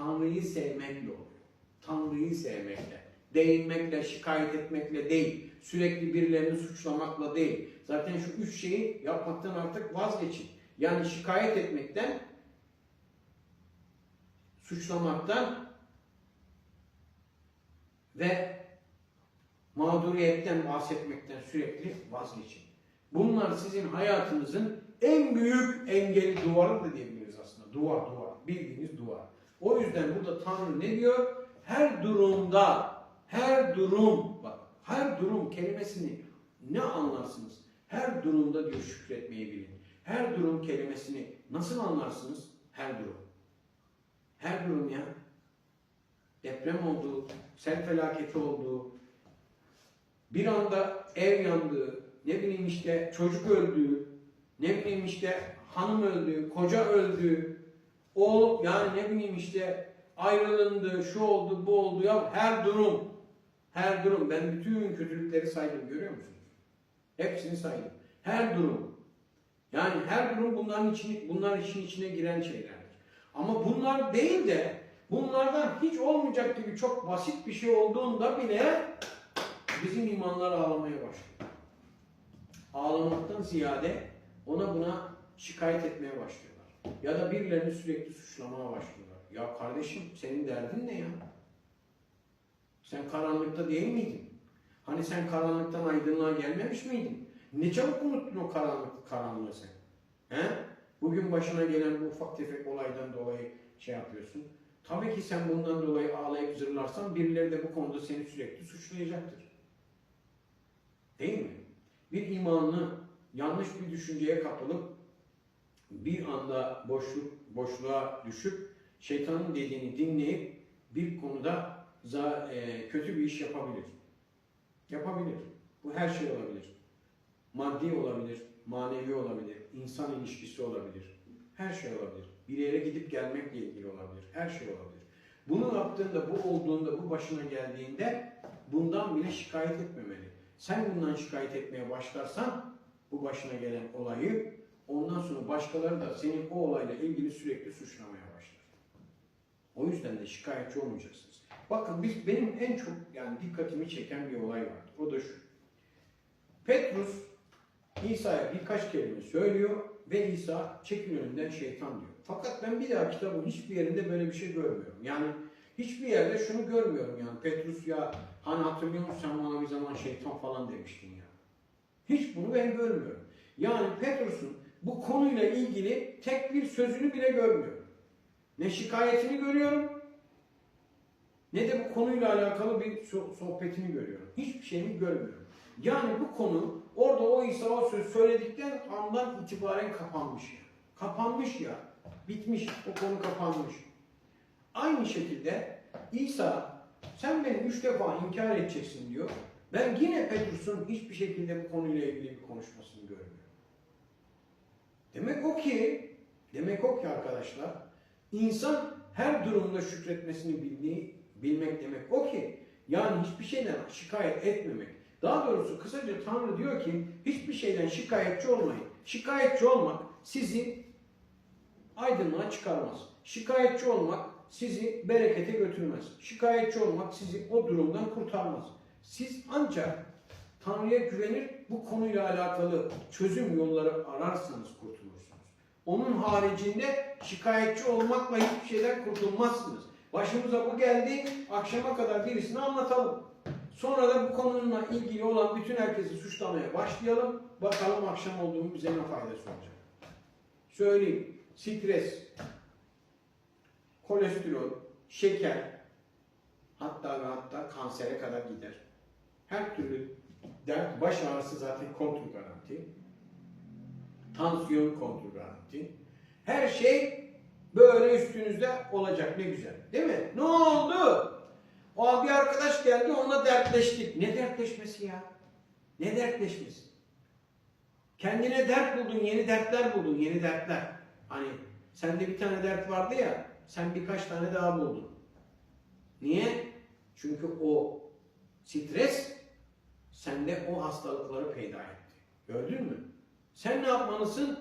Tanrı'yı sevmekle oluyor. Tanrı'yı sevmekle. Değinmekle, şikayet etmekle değil. Sürekli birilerini suçlamakla değil. Zaten şu üç şeyi yapmaktan artık vazgeçin. Yani şikayet etmekten, suçlamaktan ve mağduriyetten bahsetmekten sürekli vazgeçin. Bunlar sizin hayatınızın en büyük engeli duvarı da diyebiliriz aslında. Duvar, duvar. Bildiğiniz duvar. O yüzden burada Tanrı ne diyor? Her durumda, her durum, bak her durum kelimesini ne anlarsınız? Her durumda diyor şükretmeyi bilin. Her durum kelimesini nasıl anlarsınız? Her durum. Her durum ya. Deprem oldu, sel felaketi oldu, bir anda ev yandı, ne bileyim işte çocuk öldü, ne bileyim işte hanım öldü, koca öldü, o yani ne bileyim işte ayrılındı, şu oldu, bu oldu ya her durum, her durum. Ben bütün kötülükleri saydım görüyor musunuz? Hepsini saydım. Her durum. Yani her durum bunların için, bunlar işin içine giren şeylerdir. Ama bunlar değil de bunlardan hiç olmayacak gibi çok basit bir şey olduğunda bile bizim imanlar ağlamaya başlıyor. Ağlamaktan ziyade ona buna şikayet etmeye başlıyorlar. Ya da birilerini sürekli suçlamaya başlıyorlar. Ya kardeşim senin derdin ne ya? Sen karanlıkta değil miydin? Hani sen karanlıktan aydınlığa gelmemiş miydin? Ne çabuk unuttun o karanlık, karanlığı sen? He? Bugün başına gelen bu ufak tefek olaydan dolayı şey yapıyorsun. Tabii ki sen bundan dolayı ağlayıp zırlarsan birileri de bu konuda seni sürekli suçlayacaktır. Değil mi? Bir imanlı yanlış bir düşünceye kapılıp bir anda boşluk boşluğa düşüp şeytanın dediğini dinleyip bir konuda za, e, kötü bir iş yapabilir. Yapabilir. Bu her şey olabilir. Maddi olabilir, manevi olabilir, insan ilişkisi olabilir. Her şey olabilir. Bir yere gidip gelmekle ilgili olabilir. Her şey olabilir. Bunu yaptığında, bu olduğunda, bu başına geldiğinde bundan bile şikayet etmemeli. Sen bundan şikayet etmeye başlarsan bu başına gelen olayı ondan sonra başkaları da senin o olayla ilgili sürekli suçlamaya başlar. O yüzden de şikayetçi olmayacaksınız. Bakın biz benim en çok yani dikkatimi çeken bir olay vardı. O da şu. Petrus İsa'ya birkaç kelime söylüyor ve İsa çekil önünden şeytan diyor. Fakat ben bir daha kitabın hiçbir yerinde böyle bir şey görmüyorum. Yani hiçbir yerde şunu görmüyorum yani Petrus ya hani hatırlıyor musun sen bana bir zaman şeytan falan demiştin ya. Hiç bunu ben görmüyorum. Yani Petrus'un konuyla ilgili tek bir sözünü bile görmüyorum. Ne şikayetini görüyorum ne de bu konuyla alakalı bir so- sohbetini görüyorum. Hiçbir şeyini görmüyorum. Yani bu konu orada o İsa o söz söyledikten andan itibaren kapanmış ya. Kapanmış ya. Bitmiş. O konu kapanmış. Aynı şekilde İsa sen beni üç defa inkar edeceksin diyor. Ben yine Petrus'un hiçbir şekilde bu konuyla ilgili bir konuşmasını görmüyorum. Ki, demek o ki arkadaşlar, insan her durumda şükretmesini bildiği, bilmek demek o ki, yani hiçbir şeyden şikayet etmemek. Daha doğrusu kısaca Tanrı diyor ki, hiçbir şeyden şikayetçi olmayın. Şikayetçi olmak sizi aydınlığa çıkarmaz. Şikayetçi olmak sizi berekete götürmez. Şikayetçi olmak sizi o durumdan kurtarmaz. Siz ancak Tanrı'ya güvenir, bu konuyla alakalı çözüm yolları ararsanız kurtulursunuz. Onun haricinde şikayetçi olmakla hiçbir şeyden kurtulmazsınız. Başımıza bu geldi, akşama kadar birisine anlatalım. Sonra da bu konuyla ilgili olan bütün herkesi suçlamaya başlayalım. Bakalım akşam olduğunu bize ne faydası olacak. Söyleyeyim. Stres, kolesterol, şeker, hatta ve hatta kansere kadar gider. Her türlü dert, baş ağrısı zaten kontrol garanti. Tansiyon kontrol garanti. Her şey böyle üstünüzde olacak ne güzel. Değil mi? Ne oldu? O bir arkadaş geldi onunla dertleştik. Ne dertleşmesi ya? Ne dertleşmesi? Kendine dert buldun, yeni dertler buldun, yeni dertler. Hani sende bir tane dert vardı ya, sen birkaç tane daha buldun. Niye? Çünkü o stres sende o hastalıkları peyda etti. Gördün mü? Sen ne yapmalısın?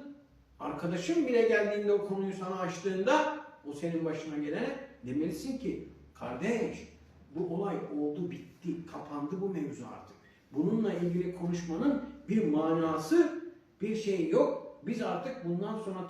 Arkadaşın bile geldiğinde o konuyu sana açtığında o senin başına gelene demelisin ki kardeş bu olay oldu bitti kapandı bu mevzu artık. Bununla ilgili konuşmanın bir manası bir şey yok. Biz artık bundan sonra